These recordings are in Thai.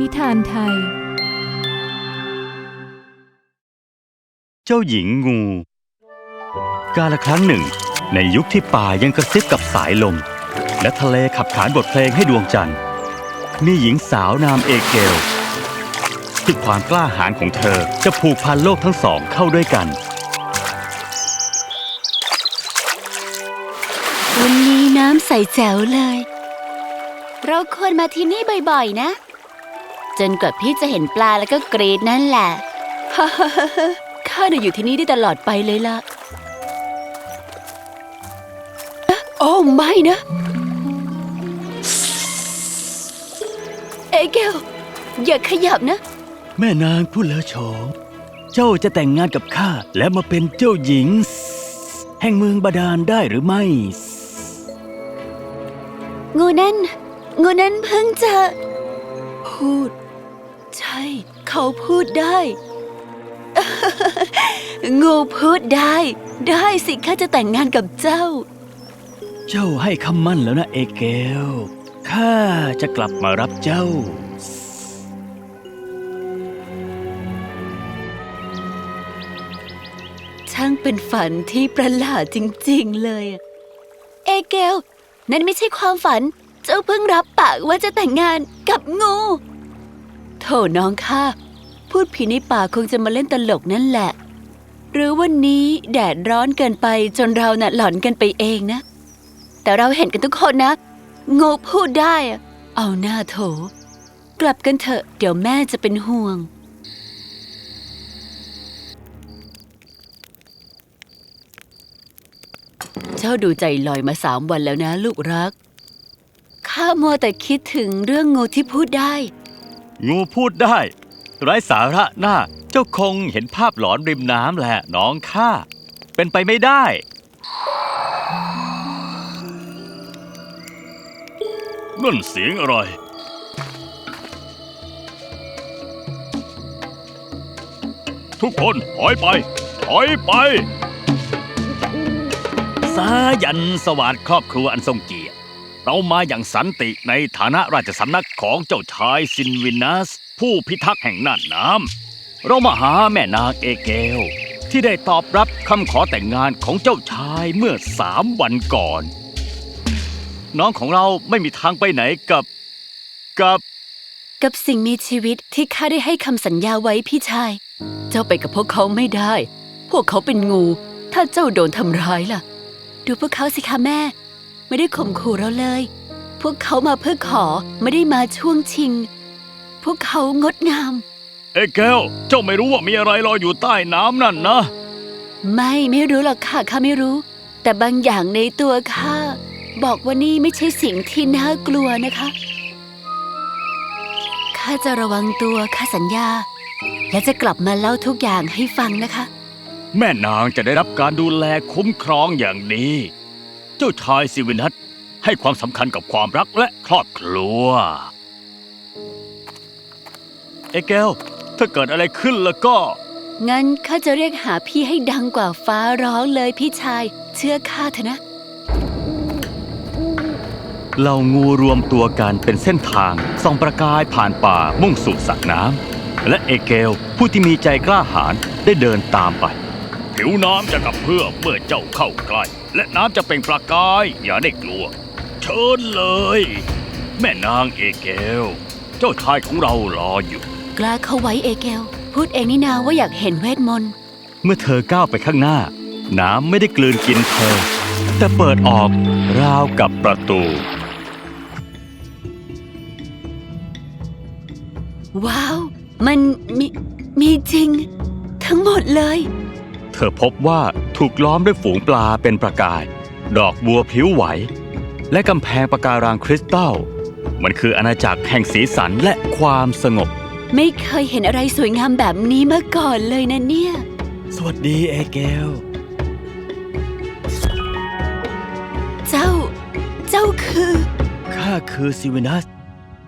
นิทานไทย เจ้าหญิงงู กาลครั้งหนึ่ง ในยุคที่ป่ายังกระซิบกับสายลม และทะเลขับขานบทเพลงให้ดวงจันทร์ มีหญิงสาวนามเอเกลที่ความกล้าหาญของเธอจะผูกพันโลกทั้งสองเข้าด้วยกัน วันนี้น้ำใสแจ๋วเลย เราควรมาที่นี่บ่อยๆ นะ จนกว่าพี่จะเห็นปลาแล้วก็กรีดนั่นแหละฮ่าฮ่าฮ่าฮ่าข้าน่ะอยู่ที่นี่ได้ตลอดไปเลยล่ะเอ๊ะโอ้ไม่นะ เอเกลอย่าขยับนะ แม่นางผู้เลอโฉมเจ้าจะแต่งงานกับข้าและมาเป็นเจ้าหญิง แห่งเมืองบาดาลได้หรือไม่ งูนั่นงูนั่นเพิ่งจะพูด ใช่ เขาพูดได้ งูพูดได้ ได้สิข้าจะแต่งงานกับเจ้า เจ้าให้คำมั่นแล้วนะเอเกลข้าจะกลับมารับเจ้าช่างเป็นฝันที่ประหลาดจริงๆเลย เอเกล นั่นไม่ใช่ความฝัน เจ้าเพิ่งรับปากว่าจะแต่งงานกับงู โถน้องข้าพูดผีในป่าคงจะมาเล่นตลกนั่นแหละ หรือวันนี้แดดร้อนเกินไปจนเราน่ะหลอนกันไปเองนะ แต่เราเห็นกันทุกคนนะงูพูดได้อะเอาหน้าโถ กลับกันเถอะ เดี๋ยวแม่จะเป็นห่วง เจ้าดูใจลอยมาสามวันแล้วนะ ลูกรัก ข้ามัวแต่คิดถึงเรื่องงูที่พูดได้ งูพูดได้ ไร้สาระหน้า เจ้าคงเห็นภาพหลอนริมน้ำแหละน้องข้า เป็นไปไม่ได้ นั่นเสียงอะไร ทุกคนถอยไป ถอยไป สายันสวัสดิ์ครอบครัวอันทรงเกียรติ เรามาอย่างสันติในฐานะราชสำนักของเจ้าชายซินวินัส ผู้พิทักษ์แห่งน่านน้ำเรามาหาแม่นางเอเกล ที่ได้ตอบรับคำขอแต่งงานของเจ้าชายเมื่อสามวันก่อน น้องของเราไม่มีทางไปไหนกับกับ กับสิ่งมีชีวิตที่ข้าได้ให้คำสัญญาไว้พี่ชาย เจ้าไปกับพวกเขาไม่ได้ พวกเขาเป็นงู ถ้าเจ้าโดนทำร้ายล่ะ ดูพวกเขาสิคะแม่ ไม่ได้ข่มขู่เราเลย พวกเขามาเพื่อขอไม่ได้มาช่วงชิง พวกเขางดงาม เอเกลเจ้าไม่รู้ว่ามีอะไรรออยู่ใต้น้ำนั่นนะ ไม่ไม่รู้หรอกค่ะข้าไม่รู้ แต่บางอย่างในตัวข้าบอกว่านี่ไม่ใช่สิ่งที่น่ากลัวนะคะข้าจะระวังตัวข้าสัญญา และจะกลับมาเล่าทุกอย่างให้ฟังนะคะ แม่นางจะได้รับการดูแลคุ้มครองอย่างนี้ เจ้าชายซิวินัสให้ความสำคัญกับความรักและครอบครัว เอเกล ถ้าเกิดอะไรขึ้นแล้วก็ งั้นข้าจะเรียกหาพี่ให้ดังกว่าฟ้าร้องเลยพี่ชาย เชื่อข้าเถอะนะ เหล่างูรวมตัวกันเป็นเส้นทางส่องประกายผ่านป่ามุ่งสู่สระน้ำและเอเกลผู้ที่มีใจกล้าหาญได้เดินตามไป ผิวน้ำจะกระเพื่อมเมื่อเจ้าเข้าใกล้ และน้ำจะเปล่งประกาย อย่าได้กลัว เชิญเลย แม่นางเอเกล เจ้าชายของเรารออยู่ กล้าเข้าไว้เอเกล พูดเองนี่นาว่าอยากเห็นเวทมนต์ เมื่อเธอก้าวไปข้างหน้า น้ำไม่ได้กลืนกินเธอ แต่เปิดออกราวกับประตู ว้าว มันมีมีจริง ทั้งหมดเลย เธอพบว่า ถูกล้อมด้วยฝูงปลาเป็นประกาย ดอกบัวพลิ้วไหว และกำแพงปะการังคริสตัลมันคืออาณาจักรแห่งสีสันและความสงบ ไม่เคยเห็นอะไรสวยงามแบบนี้มาก่อนเลยนะเนี่ย สวัสดีเอเกล เจ้า เจ้าคือ ข้าคือซิวินัส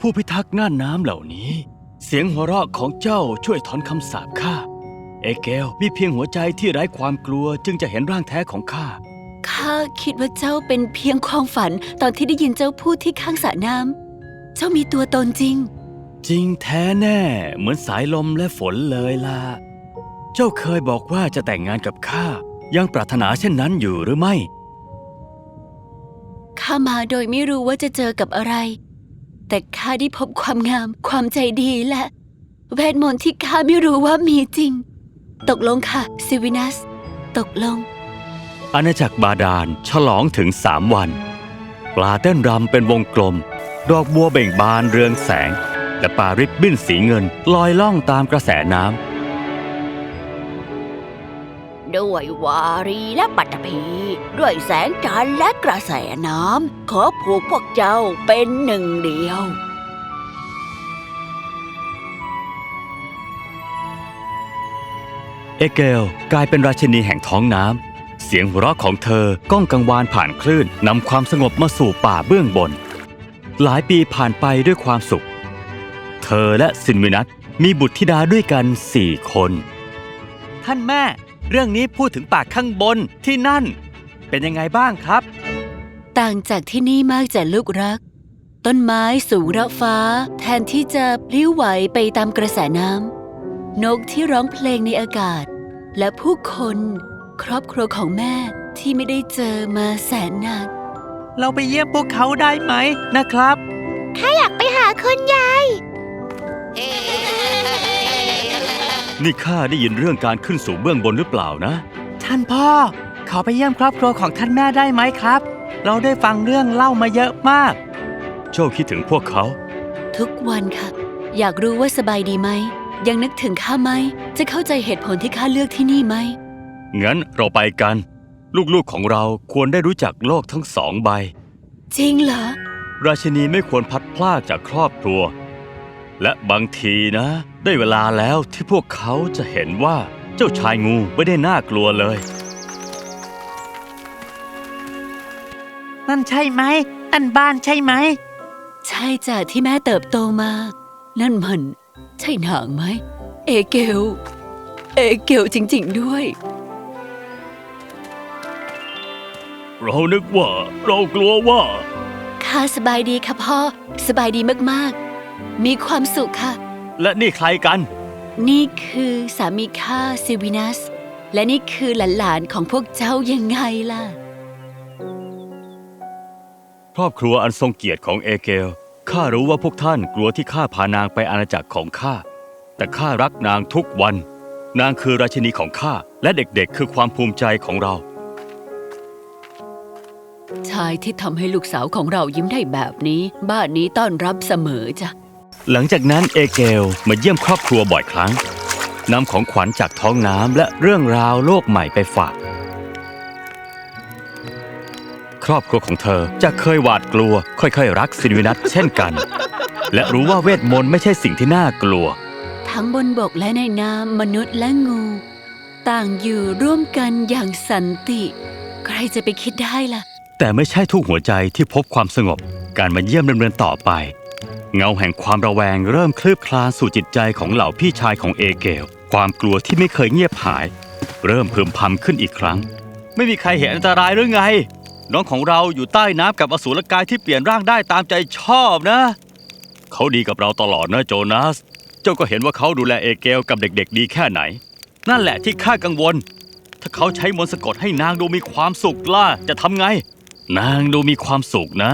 ผู้พิทักษ์น่านน้ำเหล่านี้ เสียงหัวเราะของเจ้าช่วยถอนคำสาปข้า เอเกลมีเพียงหัวใจที่ไร้ความกลัวจึงจะเห็นร่างแท้ของข้า ข้าคิดว่าเจ้าเป็นเพียงความฝันตอนที่ได้ยินเจ้าพูดที่ข้างสระน้ำ เจ้ามีตัวตนจริง จริงแท้แน่ เหมือนสายลมและฝนเลยล่ะ เจ้าเคยบอกว่าจะแต่งงานกับข้า ยังปรารถนาเช่นนั้นอยู่หรือไม่ ข้ามาโดยไม่รู้ว่าจะเจอกับอะไร แต่ข้าได้พบความงาม ความใจดีและ เวทมนต์ที่ข้าไม่รู้ว่ามีจริง ตกลงค่ะ ซิวินัส ตกลง อาณาจักรบาดาลฉลองถึงสามวัน ปลาเต้นรำเป็นวงกลม ดอกบัวเบ่งบานเรืองแสง และปลาริบบิ้นสีเงินลอยล่องตามกระแสน้ด้วยวารีและปัตตภีด้วยแสงจันทร์และกระแสน้ำขอผูกพวกเจ้าเป็นหนึ่งเดียว เอเกลกลายเป็นราชินีแห่งท้องน้ำ เสียงหัวเราะของเธอก้องกังวานผ่านคลื่นนำความสงบมาสู่ป่าเบื้องบน หลายปีผ่านไปด้วยความสุข เธอและซินวินัทมีบุตรธิดาด้วยกันสี่คน ท่านแม่ เรื่องนี้พูดถึงปากข้างบนที่นั่น เป็นยังไงบ้างครับ ต่างจากที่นี่มากจากลูกรัก ต้นไม้สูงระฟ้า แทนที่จะพลิ้วไหวไปตามกระแสน้ำ นกที่ร้องเพลงในอากาศ และผู้คน ครอบครัวของแม่ที่ไม่ได้เจอมาแสนนาน เราไปเยี่ยมพวกเขาได้ไหมนะครับอยากไปหาคุณยาย นี่ข้าได้ยินเรื่องการขึ้นสู่เบื้องบนหรือเปล่านะ ท่านพ่อ ขอไปเยี่ยมครอบครัวของท่านแม่ได้ไหมครับ เราได้ฟังเรื่องเล่ามาเยอะมาก เจ้าคิดถึงพวกเขา ทุกวันค่ะ อยากรู้ว่าสบายดีไหม ยังนึกถึงข้าไหม จะเข้าใจเหตุผลที่ข้าเลือกที่นี่ไหม งั้นเราไปกัน ลูกๆของเราควรได้รู้จักโลกทั้งสองใบ จริงเหรอ ราชินีไม่ควรพลัดพรากจากครอบครัว และบางทีนะ ได้เวลาแล้วที่พวกเขาจะเห็นว่าเจ้าชายงูไม่ได้น่ากลัวเลย นั่นใช่ไหม อันบ้านใช่ไหม ใช่จ้ะที่แม่เติบโตมา นั่นมัน ใช่นางไหม เอเกล เอเกลจริง ๆ ด้วย เรานึกว่า เรากลัวว่าข้าสบายดีค่ะพ่อ สบายดีมากๆ มีความสุขค่ะ และนี่ใครกัน นี่คือสามีข้าซิวินัส และนี่คือหลานๆของพวกเจ้ายังไงล่ะ ครอบครัวอันทรงเกียรติของเอเกล ข้ารู้ว่าพวกท่านกลัวที่ข้าพานางไปอาณาจักรของข้า แต่ข้ารักนางทุกวัน นางคือราชินีของข้า และเด็กๆ คือความภูมิใจของเรา ชายที่ทำให้ลูกสาวของเรายิ้มได้แบบนี้ บ้านนี้ต้อนรับเสมอจ้ะ หลังจากนั้นเอเกลมาเยี่ยมครอบครัวบ่อยครั้งนำของขวัญจากท้องน้ำและเรื่องราวโลกใหม่ไปฝาก ครอบครัวของเธอจะเคยหวาดกลัว ค่อยๆ รักซินวินัทเช่นกัน และรู้ว่าเวทมนต์ไม่ใช่สิ่งที่น่ากลัว ทั้งบนบกและในน้ำมนุษย์และงู ต่างอยู่ร่วมกันอย่างสันติ ใครจะไปคิดได้ล่ะ แต่ไม่ใช่ทุกหัวใจที่พบความสงบ การมาเยี่ยมดำเนินต่อไป เงาแห่งความระแวงเริ่มคลืบคลานสู่จิตใจของเหล่าพี่ชายของเอเกลความกลัวที่ไม่เคยเงียบหาย เริ่มพึมพำขึ้นอีกครั้ง ไม่มีใครเห็นอันตรายหรือไง น้องของเราอยู่ใต้น้ำกับอสูรกายที่เปลี่ยนร่างได้ตามใจชอบนะ เขาดีกับเราตลอดนะโจนาส เจ้าก็เห็นว่าเขาดูแลเอเกลกับเด็กๆ ดีแค่ไหน นั่นแหละที่ข้ากังวล ถ้าเขาใช้มนต์สะกดให้นางดูมีความสุขล่ะจะทำไง นางดูมีความสุขนะ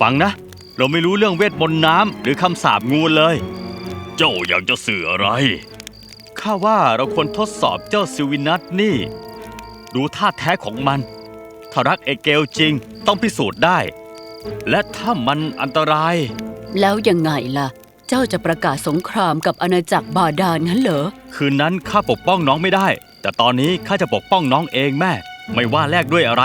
ฟังนะ เราไม่รู้เรื่องเวทมนต์น้ำหรือคำสาปงูเลย เจ้าอยากจะสื่ออะไร ข้าว่าเราควรทดสอบเจ้าซิวินัทนี่ ดูท่าแท้ของมัน ถ้ารักเอเกลจริง ต้องพิสูจน์ได้ และถ้ามันอันตราย แล้วยังไงล่ะ เจ้าจะประกาศสงครามกับอาณาจักรบาดาลงั้นเหรอ คืนนั้นข้าปกป้องน้องไม่ได้ แต่ตอนนี้ข้าจะปกป้องน้องเองแม่ ไม่ว่าแลกด้วยอะไร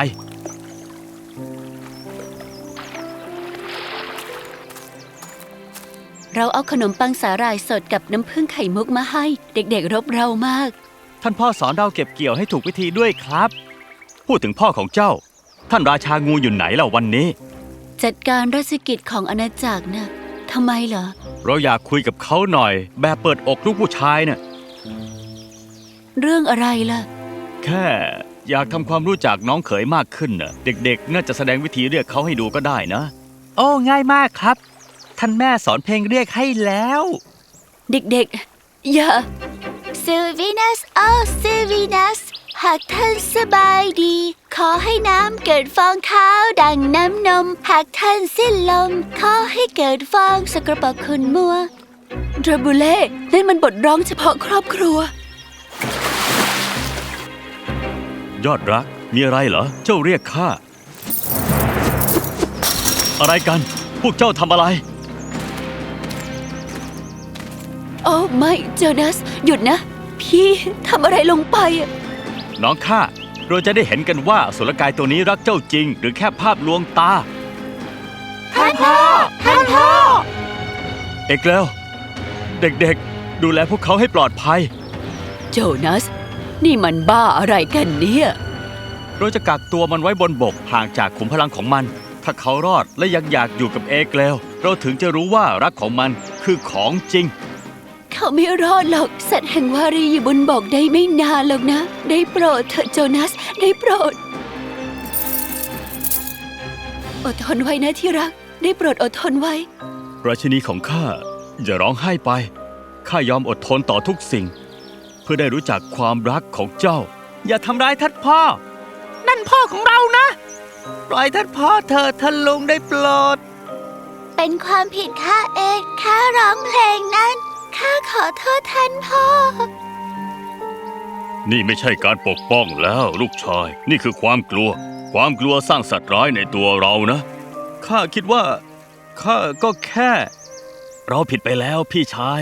เราเอาขนมปังสาหร่ายสดกับน้ำผึ้งไข่มุกมาให้ เด็กๆรบเรามาก ท่านพ่อสอนเราเก็บเกี่ยวให้ถูกวิธีด้วยครับ พูดถึงพ่อของเจ้า ท่านราชางูอยู่ไหนล่ะวันนี้ จัดการราชกิจของอาณาจักรนะทำไมเหรอ เราอยากคุยกับเขาหน่อย แบบเปิดอกลูกผู้ชายน่ะ เรื่องอะไรล่ะ แค่อยากทำความรู้จักน้องเขยมากขึ้นน่ะ เด็กๆ น่าจะแสดงวิธีเรียกเขาให้ดูก็ได้นะ โอ้ง่ายมากครับ ท่านแม่สอนเพลงเรียกให้แล้ว เด็กๆ อย่า ซิลวินัสโอ้ซิลวินัส หากท่านสบายดี ขอให้น้ำเกิดฟองขาวดังน้ำนม หากท่านสิ้นลม ขอให้เกิดฟองสกปรกขุนมัวดราบูเล่นั่นมันบทร้องเฉพาะครอบครัว ยอดรัก มีอะไรเหรอ เจ้าเรียกข้า อะไรกัน พวกเจ้าทำอะไร โอ้ไม่เจอนัส หยุดนะ พี่ทำอะไรลงไปอะ น้องข้าเราจะได้เห็นกันว่าอสุรกายตัวนี้รักเจ้าจริง หรือแค่ภาพลวงตา ท่านพ่อ ท่านพ่อ เอกแล้ว เด็กๆ ดูแลพวกเขาให้ปลอดภัย โจนัส นี่มันบ้าอะไรกันเนี่ย เราจะกักตัวมันไว้บนบกห่างจากขุมพลังของมัน ถ้าเขารอดและยังอยากอยู่กับเอกแล้ว เราถึงจะรู้ว่ารักของมันคือของจริง เขาไม่รอดหรอก สัตว์แห่งวารีอยู่บนบกได้ไม่นานหรอกนะ ได้โปรดเถอะโจนัสได้โปรด อดทนไว้นะที่รัก ได้โปรดอดทนไว้ ราชินีของข้าอย่าร้องไห้ไป ข้ายอมอดทนต่อทุกสิ่ง เพื่อได้รู้จักความรักของเจ้า อย่าทำร้ายท่านพ่อ นั่นพ่อของเรานะ ปล่อยท่านพ่อเธอะท่านลุงได้โปรด เป็นความผิดข้าเองข้าร้องเพลงนั้น ข้าขอโทษท่านพ่อ นี่ไม่ใช่การปกป้องแล้วลูกชาย นี่คือความกลัว ความกลัวสร้างสัตว์ร้ายในตัวเรานะ ข้าคิดว่าข้าก็แค่ เราผิดไปแล้วพี่ชาย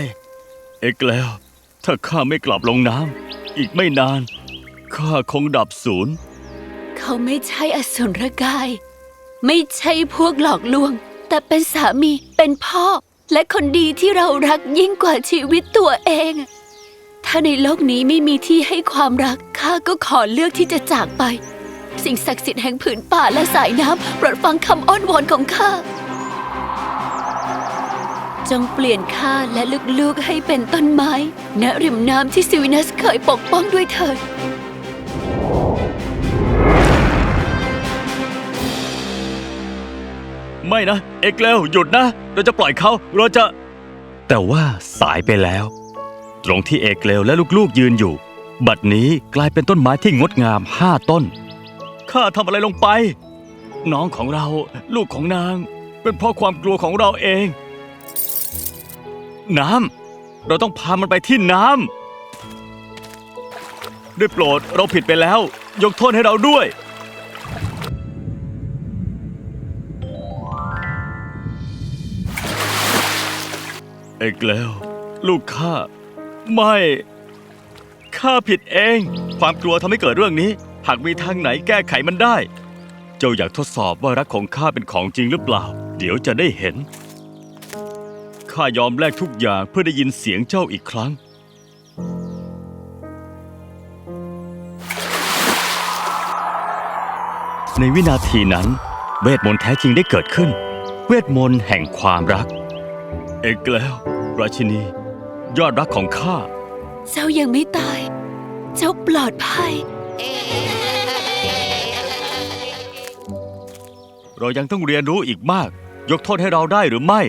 เอกแล้ว ถ้าข้าไม่กลับลงน้ำอีกไม่นาน ข้าคงดับศูนย์ เขาไม่ใช่อสุรกาย ไม่ใช่พวกหลอกลวง แต่เป็นสามีเป็นพ่อ และคนดีที่เรารักยิ่งกว่าชีวิตตัวเอง ถ้าในโลกนี้ไม่มีที่ให้ความรักข้าก็ขอเลือกที่จะจากไป สิ่งศักดิ์สิทธิ์แห่งผืนป่าและสายน้ำโปรดฟังคำอ้อนวอนของข้าจงเปลี่ยนข้าและลูกๆให้เป็นต้นไม้ณริมน้ำที่ซิวินัสเคยปกป้องด้วยเถิด ไม่นะ เอกแล้วหยุดนะ เราจะปล่อยเขาเราจะ แต่ว่าสายไปแล้ว ตรงที่เอกเลวและลูกๆยืนอยู่ บัดนี้กลายเป็นต้นไม้ที่งดงามห้าต้น ข้าทำอะไรลงไป น้องของเราลูกของนาง เป็นเพราะความกลัวของเราเอง น้ำเราต้องพามันไปที่น้ำได้โปรดเราผิดไปแล้ว ยกโทษให้เราด้วย อกแล้ว ลูกข้าไม่ข้าผิดเอง ความกลัวทำให้เกิดเรื่องนี้ หากมีทางไหนแก้ไขมันได้ เจ้าอยากทดสอบว่ารักของข้าเป็นของจริงหรือเปล่า เดี๋ยวจะได้เห็นข้ายอมแลกทุกอย่างเพื่อได้ยินเสียงเจ้าอีกครั้ง ในวินาทีนั้น เวทมนต์แท้จริงได้เกิดขึ้น เวทมนต์แห่งความรัก เอกแล้ว ราชินี ยอดรักของข้า เจ้ายังไม่ตาย เจ้าปลอดภัย เรายังต้องเรียนรู้อีกมาก ยกโทษให้เราได้หรือไม่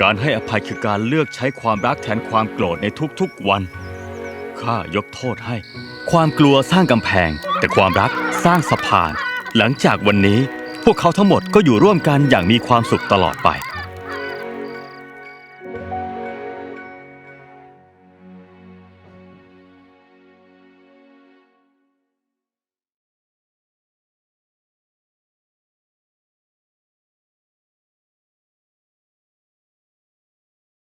การให้อภัยคือการเลือกใช้ความรักแทนความโกรธในทุกๆวัน ข้ายกโทษให้ ความกลัวสร้างกำแพง แต่ความรักสร้างสะพาน หลังจากวันนี้ พวกเขาทั้งหมดก็อยู่ร่วมกันอย่างมีความสุขตลอดไป